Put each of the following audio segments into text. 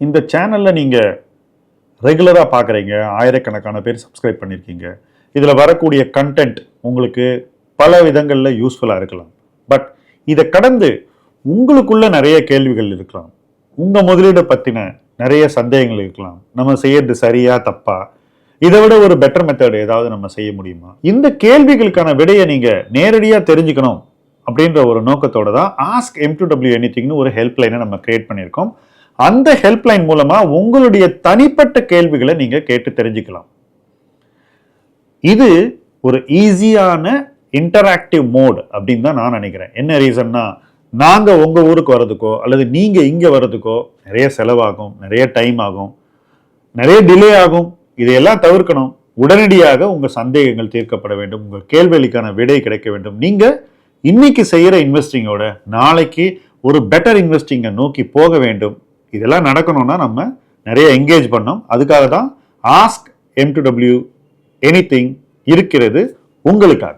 இந்த சேனலில் நீங்கள் ரெகுலராக பார்க்குறீங்க ஆயிரக்கணக்கான பேர் சப்ஸ்கிரைப் பண்ணியிருக்கீங்க இதில் வரக்கூடிய கண்டென்ட் உங்களுக்கு பல விதங்களில் யூஸ்ஃபுல்லாக இருக்கலாம். பட் இதை கடந்து உங்களுக்குள்ள நிறைய கேள்விகள் இருக்கலாம். உங்கள் முதலீடை பற்றின நிறைய சந்தேகங்கள் இருக்கலாம். நம்ம செய்யறது சரியா தப்பா? இதை விட ஒரு பெட்டர் மெத்தட் ஏதாவது நம்ம செய்ய முடியுமா? இந்த கேள்விகளுக்கான விடையை நீங்கள் நேரடியாக தெரிஞ்சுக்கணும் அப்படின்ற ஒரு நோக்கத்தோட தான் ஆஸ்க் எம் எனி திங்னு ஒரு ஹெல்ப்லைனை நம்ம கிரியேட் பண்ணியிருக்கோம். அந்த ஹெல்ப்லைன் மூலமா உங்களுடைய தனிப்பட்ட கேள்விகளை நீங்க கேட்டு தெரிஞ்சுக்கலாம். இது ஒரு ஈஸியான இன்டராக்டிவ் மோட் அப்படின்னு தான் நான் நினைக்கிறேன். என்ன ரீசன்னா நாங்கள் உங்கள் ஊருக்கு வர்றதுக்கோ அல்லது நீங்கள் இங்கே வர்றதுக்கோ நிறைய செலவாகும் நிறைய டைம் ஆகும் நிறைய டிலே ஆகும். இதையெல்லாம் தவிர்க்கணும். உடனடியாக உங்கள் சந்தேகங்கள் தீர்க்கப்பட வேண்டும். உங்கள் கேள்விகளுக்கான விடை கிடைக்க வேண்டும். நீங்கள் இன்னைக்கு செய்கிற இன்வெஸ்டிங்கோட நாளைக்கு ஒரு பெட்டர் இன்வெஸ்டிங்கை நோக்கி போக வேண்டும். இதெல்லாம் நடக்கணும்னா நம்ம நிறைய என்கேஜ் பண்ணோம் அதுக்காக தான் ask M to W any இருக்கிறது உங்களுக்காக.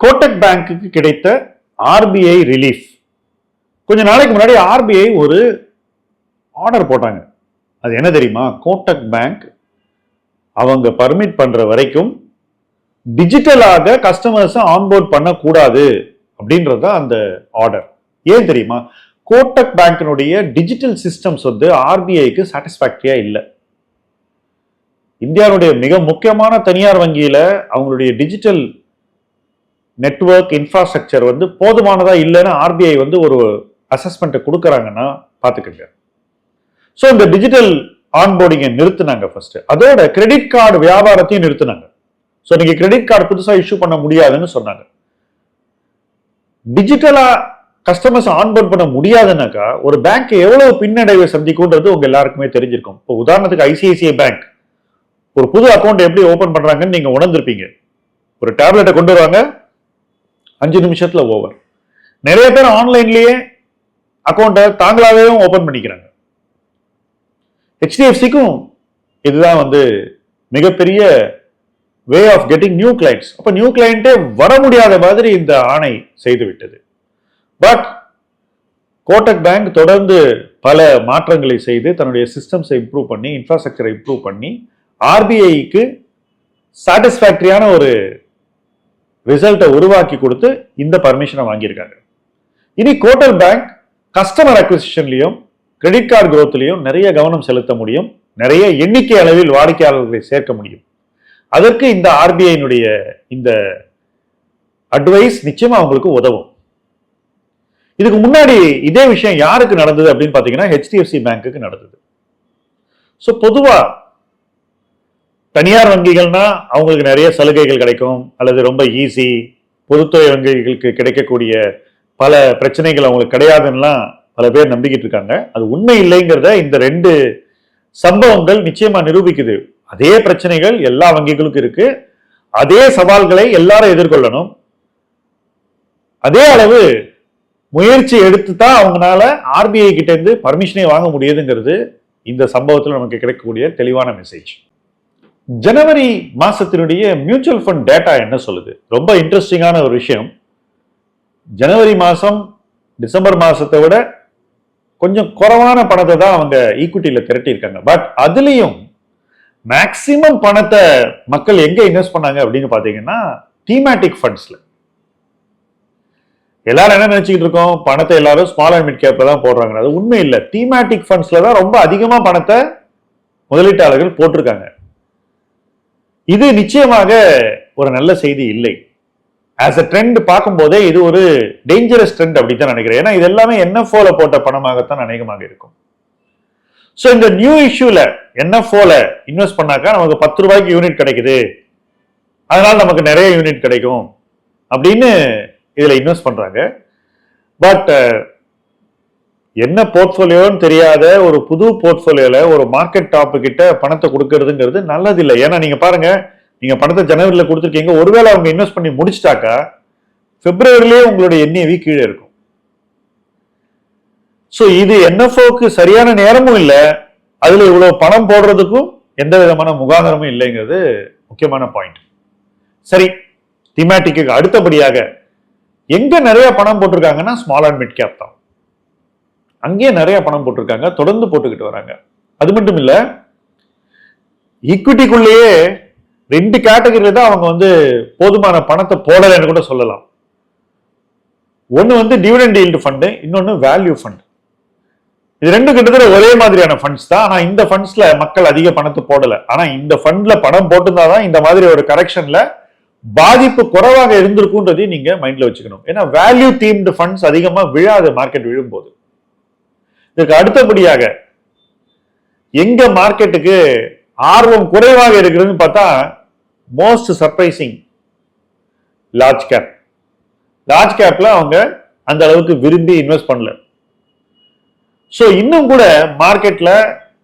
கோட்டக் பேங்க்குக்கு கிடைத்த ஆர்பிஐ ரிலீஃப் கொஞ்ச நாளைக்கு முன்னாடி ஆர்பிஐ ஒரு ஆர்டர் போட்டாங்க. அது என்ன தெரியுமா? கோட்டக் பேங்க் அவங்க பர்மிட் பண்ற வரைக்கும் டிஜிட்டலாக கஸ்டமர்ஸை ஆன்போர்ட் பண்ணக்கூடாது அப்படின்றது தான் அந்த ஆர்டர் ஏன் தெரியுமா? கோட்டக் பேங்கினுடைய டிஜிட்டல் சிஸ்டம்ஸ் வந்து ஆர்பிஐக்கு சாட்டிஸ்ஃபேக்டரியா இல்லை. இந்தியாவுடைய மிக முக்கியமான தனியார் வங்கியில் அவங்களுடைய டிஜிட்டல் நெட்வொர்க் இன்ஃப்ராஸ்ட்ரக்சர் வந்து போதுமானதாக இல்லைன்னு ஆர்பிஐ வந்து ஒரு அசஸ்மெண்ட்டை கொடுக்குறாங்கன்னா பார்த்துக்கங்க. ஸோ இந்த டிஜிட்டல் ஆன்போர்டிங்கை நிறுத்தினாங்க ஃபர்ஸ்ட் அதோட கிரெடிட் கார்டு வியாபாரத்தையும் நிறுத்தினாங்க. ஸோ நீங்க கிரெடிட் கார்டு புதுசாக இஷ்யூ பண்ண முடியாதுன்னு சொன்னாங்க. டிஜிட்டலா கஸ்டமர்ஸ் ஆன்போர்ட் பண்ண முடியாதுன்னாக்கா ஒரு பேங்க் எவ்வளவு பின்னடைவை சந்திக்கும்ன்றது உங்க எல்லாருக்குமே தெரிஞ்சிருக்கும். இப்போ உதாரணத்துக்கு ஐசிஐசிஐ பேங்க் ஒரு புது அக்கௌண்ட் எப்படி ஓபன் பண்றாங்கன்னு நீங்க உணர்ந்திருப்பீங்க. ஒரு டேப்லெட்டை கொண்டு வருவாங்க. அஞ்சு நிமிஷத்துல ஓவர் நிறைய பேர் ஆன்லைன்லயே அக்கௌண்ட்டை தாங்களாவே ஓபன் பண்ணிக்கிறாங்க. ஹெச்டிஎஃப்சிக்கும் இதுதான் வந்து மிகப்பெரிய way of getting new clients அப்போ நியூ கிளைண்ட்டே வர முடியாத மாதிரி இந்த ஆணை செய்துவிட்டது. பட் கோட்டக் பேங்க் தொடர்ந்து பல மாற்றங்களை செய்து தன்னுடைய சிஸ்டம்ஸை இம்ப்ரூவ் பண்ணி இன்ஃப்ராஸ்ட்ரக்சரை இம்ப்ரூவ் பண்ணி ஆர்பிஐக்கு சாட்டிஸ்ஃபேக்டரியான ஒரு ரிசல்ட்டை உருவாக்கி கொடுத்து இந்த பர்மிஷனை வாங்கியிருக்காங்க. இனி கோட்டல் பேங்க் கஸ்டமர் அக்விசிஷன்லையும் கிரெடிட் கார்டு குரோத்லையும் நிறைய கவனம் செலுத்த முடியும். நிறைய எண்ணிக்கை அளவில் வாடிக்கையாளர்களை சேர்க்க முடியும். அதற்கு இந்த ஆர்பிஐனுடைய இந்த அட்வைஸ் நிச்சயமா அவங்களுக்கு உதவும். இதுக்கு முன்னாடி இதே விஷயம் யாருக்கு நடந்தது அப்படின்னு பார்த்தீங்கன்னா ஹெச்டிஎஃப்சி பேங்க்குக்கு நடந்தது. ஸோ பொதுவா தனியார் வங்கிகள்னா அவங்களுக்கு நிறைய சலுகைகள் கிடைக்கும். அல்லது ரொம்ப ஈஸி பொதுத்துறை வங்கிகளுக்கு கிடைக்கக்கூடிய பல பிரச்சனைகள் அவங்களுக்கு கிடையாதுன்னெலாம் பல பேர் நம்பிக்கிட்டு இருக்காங்க அது உண்மை இல்லைங்கிறத இந்த ரெண்டு சம்பவங்கள் நிச்சயமா நிரூபிக்குது. அதே பிரச்சனைகள் எல்லா வங்கிகளுக்கும் இருக்கு. அதே சவால்களை எல்லாரும் எதிர்கொள்ளணும். அதே அளவு முயற்சி எடுத்து தான் அவங்களால ஆர்பிஐ கிட்ட இருந்து பர்மிஷனே வாங்க முடியுதுங்கிறது இந்த சம்பவத்தில் நமக்கு கிடைக்கக்கூடிய தெளிவான மெசேஜ் ஜனவரி மாசத்தினுடைய மியூச்சுவல் ஃபண்ட் டேட்டா என்ன சொல்லுது? ரொம்ப இன்ட்ரெஸ்டிங்கான ஒரு விஷயம். ஜனவரி மாசம் டிசம்பர் மாசத்தை விட கொஞ்சம் குறைவான பணத்தை தான் அவங்க ஈக்குவிட்டியில் திரட்டியிருக்காங்க. பட் அதுலேயும் மேக்சிமம் பணத்தை மக்கள் எங்கே இன்வெஸ்ட் பண்ணாங்க அப்படின்னு பார்த்தீங்கன்னா தீமேட்டிக் ஃபண்ட்ஸ்ல எல்லாரும் என்ன நினச்சிக்கிட்டு இருக்கோம்? பணத்தை எல்லாரும் ஸ்மால் அண்ட் மிட் கேப்பில் தான் போடுறாங்க அது உண்மை இல்லை. தீமேட்டிக் ஃபண்ட்ஸில் தான் ரொம்ப அதிகமாக பணத்தை முதலீட்டாளர்கள் போட்டிருக்காங்க. இது நிச்சயமாக ஒரு நல்ல செய்தி இல்லை. ஆஸ் அ ட்ரெண்ட் பார்க்கும்போதே இது ஒரு டேஞ்சரஸ் ட்ரெண்ட் அப்படி தான் நினைக்கிறேன். ஏன்னா இது எல்லாமே என்எஃப்ஓல போட்ட பணமாகத்தான் அநேகமாக இருக்கும். ஸோ இந்த நியூ இஷ்யூல என்எஃப்ஓல இன்வெஸ்ட் பண்ணாக்கா நமக்கு பத்து ரூபாய்க்கு யூனிட் கிடைக்குது. அதனால நமக்கு நிறைய யூனிட் கிடைக்கும் அப்படின்னு இதில் இன்வெஸ்ட் பண்ணுறாங்க பட் என்ன போர்ட்ஃபோலியோன்னு தெரியாத ஒரு புது போர்ட்ஃபோலியோவில் ஒரு மார்க்கெட் டாப்பு கிட்ட பணத்தை கொடுக்கறதுங்கிறது நல்லதில்லை. ஏன்னா நீங்கள் பாருங்கள் நீங்க பணத்தை ஜனவரியில் கொடுத்துருக்கீங்க. ஒருவேளை அவங்க இன்வெஸ்ட் பண்ணி முடிச்சிட்டாக்கா பிப்ரவரிலேயே உங்களுடைய என்ஏவி கீழே இருக்கும். ஸோ இது என்எஃப்ஓக்கு சரியான நேரமும் இல்லை. அதுல இவ்வளவு பணம் போடுறதுக்கும் எந்த விதமான முகாந்திரமும் இல்லைங்கிறது முக்கியமான பாயிண்ட் சரி திமேட்டிக்கு அடுத்தபடியாக எங்க நிறைய பணம் போட்டிருக்காங்கன்னா ஸ்மால் அண்ட் மிட் கேப் தான். அங்கேயே நிறைய பணம் போட்டிருக்காங்க. தொடர்ந்து போட்டுக்கிட்டு வராங்க. அது மட்டும் இல்ல ஈக்விட்டிக்குள்ளேயே ரெண்டு கேட்டகரியில தான் அவங்க வந்து போதுமான பணத்தை போடலைன்னு கூட சொல்லலாம். ஒன்று வந்து டிவிடெண்ட் ஈல்டு ஃபண்டு இன்னொன்று வேல்யூ ஃபண்ட் இது ரெண்டு கிட்டத்தட்ட ஒரே மாதிரியான ஃபண்ட்ஸ் தான். ஆனால் இந்த ஃபண்ட்ஸில் மக்கள் அதிக பணத்தை போடலை. ஆனால் இந்த ஃபண்டில் பணம் போட்டிருந்தா தான் இந்த மாதிரி ஒரு கரெக்ஷனில் பாதிப்பு குறைவாக இருந்திருக்குன்றதையும் நீங்கள் மைண்டில் வச்சுக்கணும். ஏன்னா வேல்யூ தீம்டு ஃபண்ட்ஸ் அதிகமாக விழாது மார்க்கெட் விழும்போது. இதுக்கு அடுத்தபடியாக எங்க மார்க்கெட்டுக்கு ஆர்வம் குறைவாக இருக்கிறதுன்னு பார்த்தா most surprising large cap large கேப்ல அவங்க அந்த அளவுக்கு விரும்பி இன்வெஸ்ட் பண்ணல. ஸோ இன்னும் கூட மார்க்கெட்ல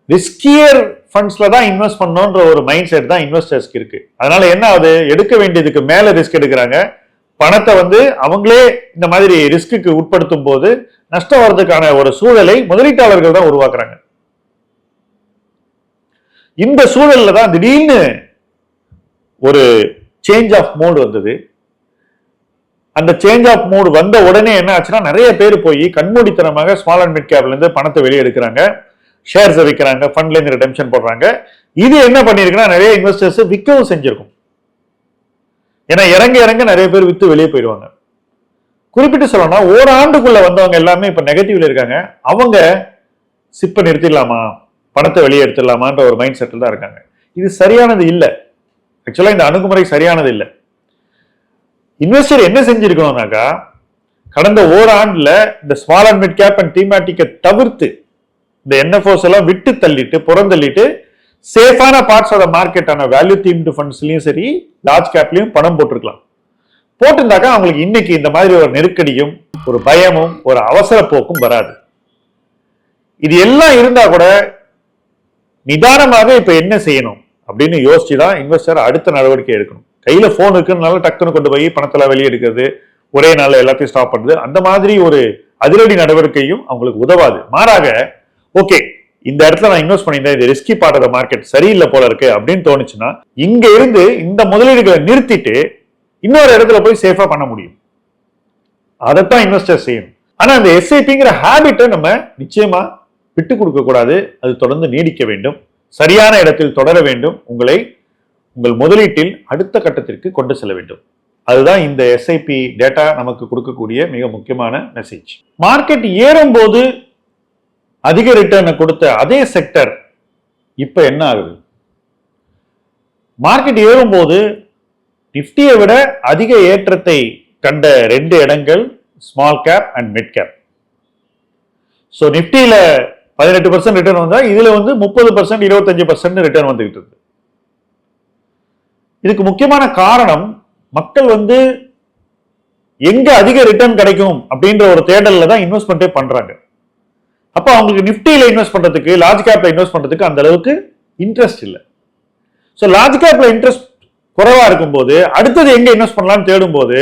ரிஸ்கியர் ஃபண்ட்ஸ்ல தான் இன்வெஸ்ட் பண்ணணுன்ற ஒரு மைண்ட் செட் தான் இன்வெஸ்டர்ஸ்க்கு இருக்கு. அதனால என்ன ஆகுது? எடுக்க வேண்டியதுக்கு மேல ரிஸ்க் எடுக்கிறாங்க. பணத்தை வந்து அவங்களே இந்த மாதிரி ரிஸ்க்கு உட்படுத்தும் போது நஷ்டம் வர்றதுக்கான ஒரு சூழலை முதலீட்டாளர்கள் தான் உருவாக்குறாங்க. இந்த சூழல்ல தான் திடீர்னு ஒரு சேஞ்ச் ஆஃப் மோடு வந்தது. அந்த சேஞ்ச் ஆஃப் மூடு வந்த உடனே என்ன ஆச்சுன்னா நிறைய பேர் போய் கண்மூடித்தனமாக ஸ்மால் அண்ட் மிட் கேப்ல இருந்து பணத்தை வெளியே எடுக்கிறாங்க. ஷேர்ஸ் விற்கிறாங்க ஃபண்ட்ல இருந்து போடுறாங்க. இது என்ன பண்ணிருக்குன்னா நிறைய இன்வெஸ்டர்ஸ் விற்கவும் செஞ்சிருக்கும். ஏன்னா இறங்க இறங்க நிறைய பேர் வித்து வெளியே போயிடுவாங்க. குறிப்பிட்டு சொல்லணும்னா ஓராண்டுக்குள்ள வந்தவங்க எல்லாமே இப்ப நெகட்டிவ்ல இருக்காங்க. அவங்க சிப்பை நிறுத்திடலாமா? பணத்தை வெளியே எடுத்துடலாமான்ற ஒரு மைண்ட் செட்டில் தான் இருக்காங்க. இது சரியானது இல்லை. ஆக்சுவலாக இந்த அணுகுமுறை சரியானது இல்லை இன்வெஸ்டர் என்ன செஞ்சிருக்கணும்னாக்கா கடந்த ஓராண்டில் இந்த small and mid cap and தீமேட்டிக்கை தவிர்த்து இந்த என்எஃப்ஓஸ் எல்லாம் விட்டு தள்ளிட்டு புறந்தள்ளிட்டு சேஃபான பார்ட்ஸ் ஆஃப் த மார்க்கெட்டான வேல்யூ தீம்டு ஃபண்ட்ஸ்லையும் சரி லார்ஜ் கேப்லையும் பணம் போட்டிருக்கலாம். போட்டிருந்தாக்கா அவங்களுக்கு இன்னைக்கு இந்த மாதிரி ஒரு நெருக்கடியும் ஒரு பயமும் ஒரு அவசர போக்கும் வராது. இது எல்லாம் இருந்தா கூட நிதானமாக இப்ப என்ன செய்யணும்? அப்படின்னு யோசிச்சு தான் இன்வெஸ்டர் அடுத்த நடவடிக்கை எடுக்கணும். கையில் ஃபோன் இருக்குன்னால டக்குன்னு கொண்டு போய் பணத்தெல்லாம் வெளியே எடுக்கிறது ஒரே நாளில் எல்லாத்தையும் ஸ்டாப் பண்ணுறது அந்த மாதிரி ஒரு அதிரடி நடவடிக்கையும் அவங்களுக்கு உதவாது. மாறாக ஓகே இந்த இடத்துல நான் இன்வெஸ்ட் பண்ணியிருந்தேன் இது ரிஸ்கி பார்ட் மார்க்கெட் சரியில்லை போல இருக்கு அப்படின்னு தோணுச்சுன்னா இங்க இருந்து இந்த முதலீடுகளை நிறுத்திட்டு இன்னொரு இடத்துல போய் சேஃபா பண்ண முடியும். அதைத்தான் இன்வெஸ்டர் செய்யணும். ஆனா அந்த எஸ்ஐபிங்கிற ஹேபிட்டை நம்ம நிச்சயமா விட்டு கொடுக்க கூடாது. அது தொடர்ந்து நீடிக்க வேண்டும். சரியான இடத்தில் தொடர வேண்டும். உங்களை உங்கள் முதலீட்டில் அடுத்த கட்டத்திற்கு கொண்டு செல்ல வேண்டும். அதுதான் இந்த எஸ்ஐபி டேட்டா நமக்கு கொடுக்கக்கூடிய மிக முக்கியமான மெசேஜ் மார்க்கெட் ஏறும்போது அதிக ரிட்டர்னை கொடுத்த அதே செக்டர் இப்ப என்ன ஆகுது? மார்க்கெட் ஏறும்போது நிப்டியை விட அதிக ஏற்றத்தை கண்ட ரெண்டு இடங்கள் small cap and mid cap so நிப்டியில பதினெட்டு பர்சன்ட் ரிட்டர்ன் வந்தால் இதில் வந்து முப்பது பர்சன்ட் இருபத்தஞ்சு பர்சன்ட் ரிட்டர்ன் வந்துகிட்டு இருக்கு. இதுக்கு முக்கியமான காரணம் மக்கள் வந்து எங்க அதிக ரிட்டர்ன் கிடைக்கும் அப்படின்ற ஒரு தேடல்ல தான் இன்வெஸ்ட்மெண்ட்டே பண்றாங்க. அப்போ அவங்களுக்கு நிஃப்டியில் இன்வெஸ்ட் பண்றதுக்கு லார்ஜ் கேப்ல இன்வெஸ்ட் பண்றதுக்கு அந்த அளவுக்கு இன்ட்ரெஸ்ட் இல்லை. ஸோ லார்ஜ் கேப்ல இன்ட்ரெஸ்ட் குறைவா இருக்கும்போது அடுத்தது எங்க இன்வெஸ்ட் பண்ணலாம்னு தேடும்போது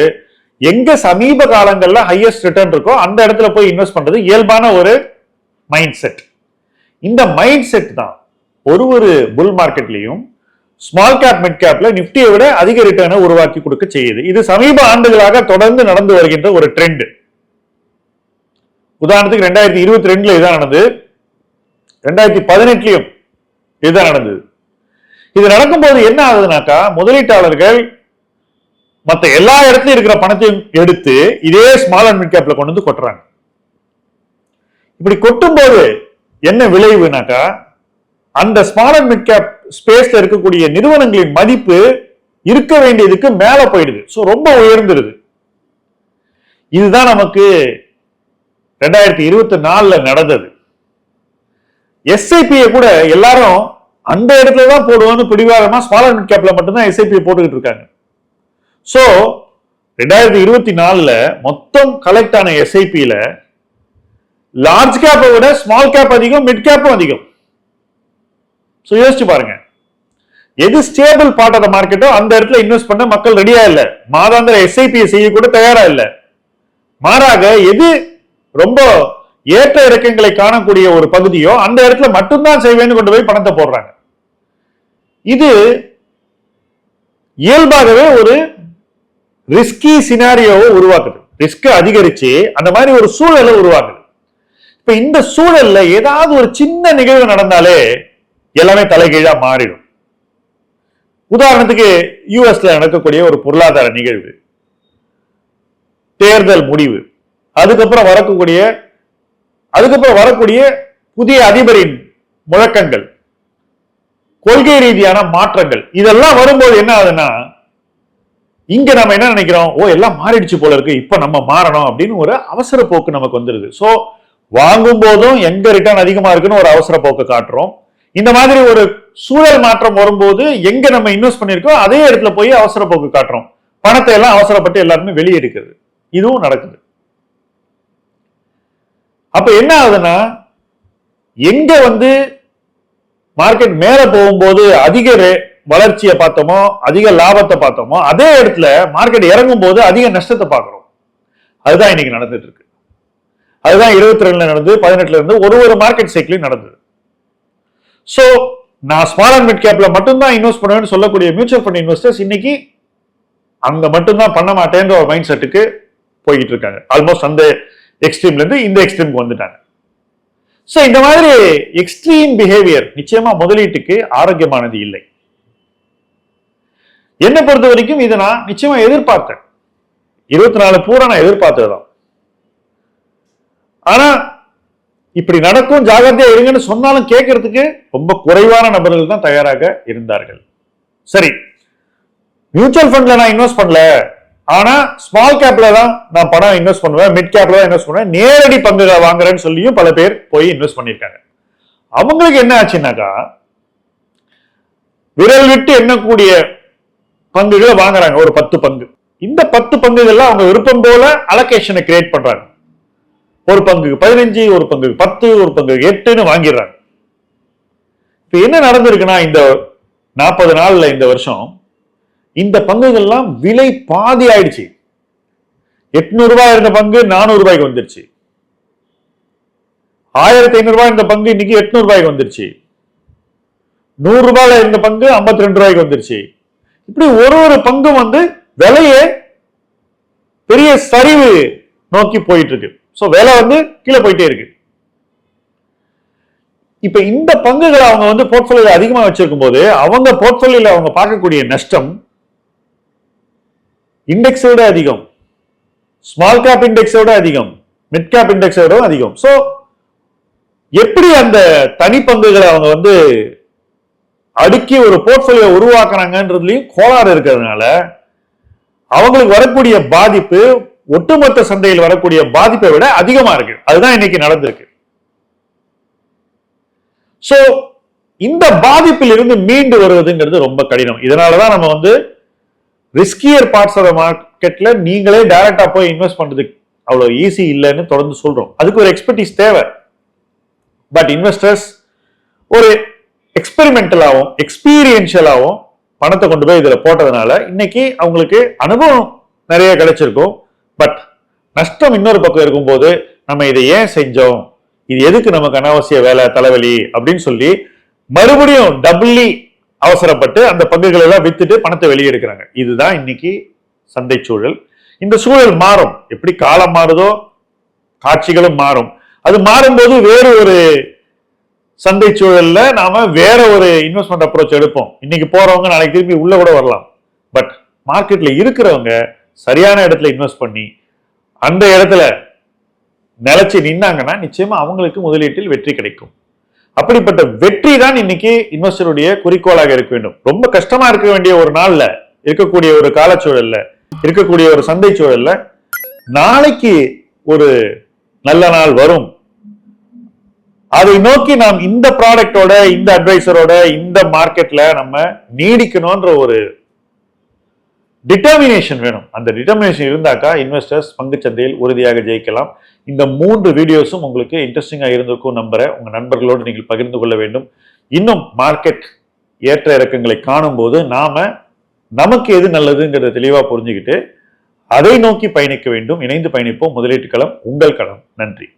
எங்க சமீப காலங்களில் ஹையஸ்ட் ரிட்டர்ன் இருக்கோ அந்த இடத்துல போய் இன்வெஸ்ட் பண்றது இயல்பான ஒரு மைண்ட் செட் இந்த மைண்ட் செட் தான். ஒரு ஒரு புல் மார்க்கெட்லயும் ஸ்மால் கேப் மிட் கேப்ல நிப்டியை விட அதிக ரிட்டர்னை உருவாக்கி கொடுக்க செய்யுது. இது சமீப ஆண்டுகளாக தொடர்ந்து நடந்து வருகின்ற ஒரு ட்ரெண்ட் உதாரணத்துக்கு ரெண்டாயிரத்தி இருபத்தி ரெண்டுல இதுதான் நடந்தது. ரெண்டாயிரத்தி பதினெட்டுலயும் இதுதான் நடந்தது. இது நடக்கும்போது என்ன ஆகுதுனாக்கா முதலீட்டாளர்கள் மற்ற எல்லா இடத்துலயும் இருக்கிற பணத்தையும் எடுத்து இதே ஸ்மால் அண்ட் மிட் கேப்ல கொண்டு வந்து கொட்டுறாங்க. இப்படி கொட்டும் போது என்ன விளைவுனாக்கா அந்த ஸ்மால் அண்ட் மிட் கேப் ஸ்பேஸ்ல இருக்கக்கூடிய நிறுவனங்களின் மதிப்பு இருக்க வேண்டியதுக்கு மேல போயிடுது. ஸோ ரொம்ப உயர்ந்துருது. இதுதான் நமக்கு ரெண்டாயிரத்தி இருபத்தி நாலுல நடந்தது. எஸ்ஐபியை கூட எல்லாரும் அந்த இடத்துல தான் போடுவோம்னு பிடிவாதமா ஸ்மால் மிட் கேப்ல மட்டும்தான் எஸ்ஐபி போட்டுக்கிட்டு இருக்காங்க. ஸோ ரெண்டாயிரத்தி இருபத்தி நாலுல மொத்தம் கலெக்ட் ஆன எஸ்ஐபியில லார்ஜ் கேப்பை விட ஸ்மால் கேப் அதிகம் மிட் கேப்பும் அதிகம். ஸோ யோசிச்சு பாருங்க. எது ஸ்டேபிள் பார்ட் ஆஃப் மார்க்கெட்டோ அந்த இடத்துல இன்வெஸ்ட் பண்ண மக்கள் ரெடியா இல்ல. மாதாந்திர எஸ்ஐபி செய்ய கூட தயாரா இல்ல. மாறாக எது ரொம்ப ஏற்ற இறக்கங்களை காணக்கூடிய ஒரு பகுதியோ அந்த இடத்துல மட்டும்தான் செய்வேன்னு கொண்டு போய் பணத்தை போடுறாங்க. இது இயல்பாகவே ஒரு ரிஸ்கி சினாரியோவை உருவாக்குது. ரிஸ்க் அதிகரிச்சு அந்த மாதிரி ஒரு சூழலை உருவாக்குது. இப்ப இந்த சூழல்ல ஏதாவது ஒரு சின்ன நிகழ்வு நடந்தாலே எல்லாமே தலைகீழா மாறிடும். உதாரணத்துக்கு யூஎஸ்ல நடக்கக்கூடிய ஒரு பொருளாதார நிகழ்வு. தேர்தல் முடிவு. அதுக்கப்புறம் வரக்கூடிய அதுக்கப்புறம் வரக்கூடிய புதிய அதிபரின் முழக்கங்கள். கொள்கை ரீதியான மாற்றங்கள். இதெல்லாம் வரும்போது என்ன ஆகுதுன்னா இங்க நம்ம என்ன நினைக்கிறோம்? ஓ எல்லாம் மாறிடுச்சு போல இருக்கு. இப்ப நம்ம மாறணும் அப்படின்னு ஒரு அவசர போக்கு நமக்கு வந்துருது. சோ வாங்கும் போதும் எங்க ரிட்டர்ன் அதிகமா இருக்குன்னு ஒரு அவசர போக்கு காட்டுறோம். இந்த மாதிரி ஒரு சூழல் மாற்றம் வரும்போது எங்க நம்ம இன்வெஸ்ட் பண்ணிருக்கோம் அதே இடத்துல போய் அவசர போக்கு காட்டுறோம். பணத்தை எல்லாம் அவசரப்பட்டு எல்லாருமே வெளியே எடுக்கிறது இதுவும் நடக்குது. அப்ப என்ன ஆகுதுன்னா எங்க வந்து மார்க்கெட் மேல போகும்போது அதிக ரே- வளர்ச்சியை பார்த்தோமோ அதிக லாபத்தை பார்த்தோமோ அதே இடத்துல மார்க்கெட் இறங்கும் போது அதிக நஷ்டத்தை பார்க்கிறோம். அதுதான் இன்னைக்கு நடந்துட்டு இருக்கு. அதுதான் இருபத்தி ரெண்டுல நடந்து பதினெட்டுல இருந்து ஒரு ஒரு மார்க்கெட் சைக்கிளும் நடந்தது. ஸோ நான் ஸ்மால் அண்ட் மிட் கேப்ல மட்டும்தான் இன்வெஸ்ட் பண்ணுவேன்னு சொல்லக்கூடிய மியூச்சுவல் ஃபண்ட் இன்வெஸ்டர்ஸ் இன்னைக்கு அங்க மட்டும்தான் பண்ண மாட்டேன்ற ஒரு மைண்ட் செட்டுக்கு போய்கிட்டு இருக்காங்க. ஆல்மோஸ்ட் அந்த எக்ஸ்ட்ரீம்ல இருந்து இந்த எக்ஸ்ட்ரீமுக்கு வந்துட்டாங்க. ஸோ இந்த மாதிரி எக்ஸ்ட்ரீம் பிஹேவியர் நிச்சயமா முதலீட்டுக்கு ஆரோக்கியமானது இல்லை. என்னை பொறுத்த வரைக்கும் இதை நான் நிச்சயமா எதிர்பார்த்தேன். இருபத்தி நாலு பூரா நான் எதிர்பார்த்ததுதான் ஆனா இப்படி நடக்கும் ஜாகிரதையா இருங்கன்னு சொன்னாலும் கேட்கறதுக்கு ரொம்ப குறைவான நபர்கள் தான் தயாராக இருந்தார்கள். சரி மியூச்சுவல் ஃபண்ட்ல நான் இன்வெஸ்ட் பண்ணல. ஆனா ஸ்மால் கேப்ல தான் நான் பணம் இன்வெஸ்ட் பண்ணுவேன் மிட் கேப்ல தான் இன்வெஸ்ட் பண்ணுவேன் நேரடி பங்குகளை வாங்குறேன்னு சொல்லியும் பல பேர் போய் இன்வெஸ்ட் பண்ணியிருக்காங்க. அவங்களுக்கு என்ன ஆச்சுன்னாக்கா விரல் விட்டு எண்ணக்கூடிய பங்குகளை வாங்குறாங்க ஒரு பத்து பங்கு. இந்த பத்து பங்குகள்ல அவங்க விருப்பம் போல அலோகேஷனை கிரியேட் பண்றாங்க. ஒரு பங்குக்கு பதினஞ்சு ஒரு பங்குக்கு பத்து ஒரு பங்குக்கு எட்டுன்னு வாங்கிடுறாங்க. இப்ப என்ன நடந்திருக்குன்னா இந்த நாற்பது நாள்ல இந்த வருஷம் இந்த பங்குகள்லாம் விலை பாதி ஆயிடுச்சு. எட்நூறு ரூபாய் இருந்த பங்கு நானூறு ரூபாய்க்கு வந்துருச்சு. ஆயிரத்தி ஐநூறு ரூபாய் இருந்த பங்கு இன்னைக்கு எட்நூறு ரூபாய்க்கு வந்துருச்சு. நூறு ரூபாயில இருந்த பங்கு 52 ரெண்டு ரூபாய்க்கு வந்துருச்சு. இப்படி ஒரு ஒரு பங்கும் வந்து விலையே பெரிய சரிவு நோக்கி போயிட்டு இருக்கு. ஸோ விலை வந்து கீழே போயிட்டே இருக்கு. இப்ப இந்த பங்குகளை அவங்க வந்து போர்ட்போலியோ அதிகமா வச்சிருக்கும் போது அவங்க போர்ட்போலியோல அவங்க பார்க்கக்கூடிய நஷ்டம் இண்டெக்ஸை விட அதிகம். ஸ்மால் கேப் இண்டெக்ஸை விட அதிகம். மிட் கேப் இண்டெக்ஸை விட அதிகம். ஸோ எப்படி அந்த தனி பங்குகளை அவங்க வந்து அடுக்கி ஒரு போர்ட்போலியோ உருவாக்குறாங்கன்றதுலயும் கோளாறு இருக்கிறதுனால அவங்களுக்கு வரக்கூடிய பாதிப்பு ஒட்டுமொத்த சந்தையில் வரக்கூடிய பாதிப்பை விட அதிகமா இருக்கு. அதுதான் இன்னைக்கு நடந்திருக்கு. சோ இந்த பாதிப்பில் இருந்து மீண்டு வருவதுங்கிறது ரொம்ப கடினம். இதனாலதான் நம்ம வந்து ரிஸ்கியர் பார்ட்ஸ் ஆஃப் மார்க்கெட்ல நீங்களே டைரக்டா போய் இன்வெஸ்ட் பண்றது அவ்வளவு ஈஸி இல்லைன்னு தொடர்ந்து சொல்றோம். அதுக்கு ஒரு எக்ஸ்பர்டீஸ் தேவை. பட் இன்வெஸ்டர்ஸ் ஒரு எக்ஸ்பெரிமெண்டலாகவும் எக்ஸ்பீரியன்ஷியலாகவும் பணத்தை கொண்டு போய் இதில் போட்டதுனால இன்னைக்கு அவங்களுக்கு அனுபவம் நிறைய கிடைச்சிருக்கும். பட் நஷ்டம் இன்னொரு பக்கம் இருக்கும்போது நம்ம இதை ஏன் செஞ்சோம்? இது எதுக்கு நமக்கு அனாவசிய வேலை தலைவலி அப்படின்னு சொல்லி மறுபடியும் டபுள்லி அவசரப்பட்டு அந்த பங்குகளை எல்லாம் வித்துட்டு பணத்தை வெளியே எடுக்கிறாங்க. இதுதான் இன்னைக்கு சந்தை சூழல். இந்த சூழல் மாறும். எப்படி காலம் மாறுதோ? காட்சிகளும் மாறும். அது மாறும்போது வேறு ஒரு சந்தை சூழல்ல நாம வேற ஒரு இன்வெஸ்ட்மெண்ட் அப்ரோச் எடுப்போம். இன்னைக்கு போறவங்க நாளைக்கு திரும்பி உள்ள கூட வரலாம். பட் மார்க்கெட்ல இருக்கிறவங்க சரியான இடத்துல இன்வெஸ்ட் பண்ணி அந்த இடத்துல நிலச்சி நின்னாங்கன்னா நிச்சயமா அவங்களுக்கு முதலீட்டில் வெற்றி கிடைக்கும். அப்படிப்பட்ட வெற்றி தான் இன்னைக்கு இன்வெஸ்டருடைய குறிக்கோளாக இருக்க வேண்டும். ரொம்ப கஷ்டமா இருக்க வேண்டிய ஒரு நாள்ல இருக்கக்கூடிய ஒரு காலச்சூழல்ல இருக்கக்கூடிய ஒரு சந்தை சூழல்ல நாளைக்கு ஒரு நல்ல நாள் வரும். அதை நோக்கி நாம் இந்த ப்ராடக்டோட இந்த அட்வைசரோட இந்த மார்க்கெட்ல நம்ம நீடிக்கணும்ன்ற ஒரு டிட்டர்மினேஷன் வேணும். அந்த டிட்டர்மினேஷன் இருந்தாக்கா இன்வெஸ்டர்ஸ் சந்தையில் உறுதியாக ஜெயிக்கலாம். இந்த மூன்று வீடியோஸும் உங்களுக்கு இன்ட்ரெஸ்டிங்காக இருந்திருக்கும் நம்புகிறேன் உங்கள் நண்பர்களோடு நீங்கள் பகிர்ந்து கொள்ள வேண்டும். இன்னும் மார்க்கெட் ஏற்ற இறக்கங்களை காணும்போது நாம் நமக்கு எது நல்லதுங்கிறத தெளிவாக புரிஞ்சுக்கிட்டு அதை நோக்கி பயணிக்க வேண்டும். இணைந்து பயணிப்போம். முதலீட்டு களம் உங்கள் களம். நன்றி.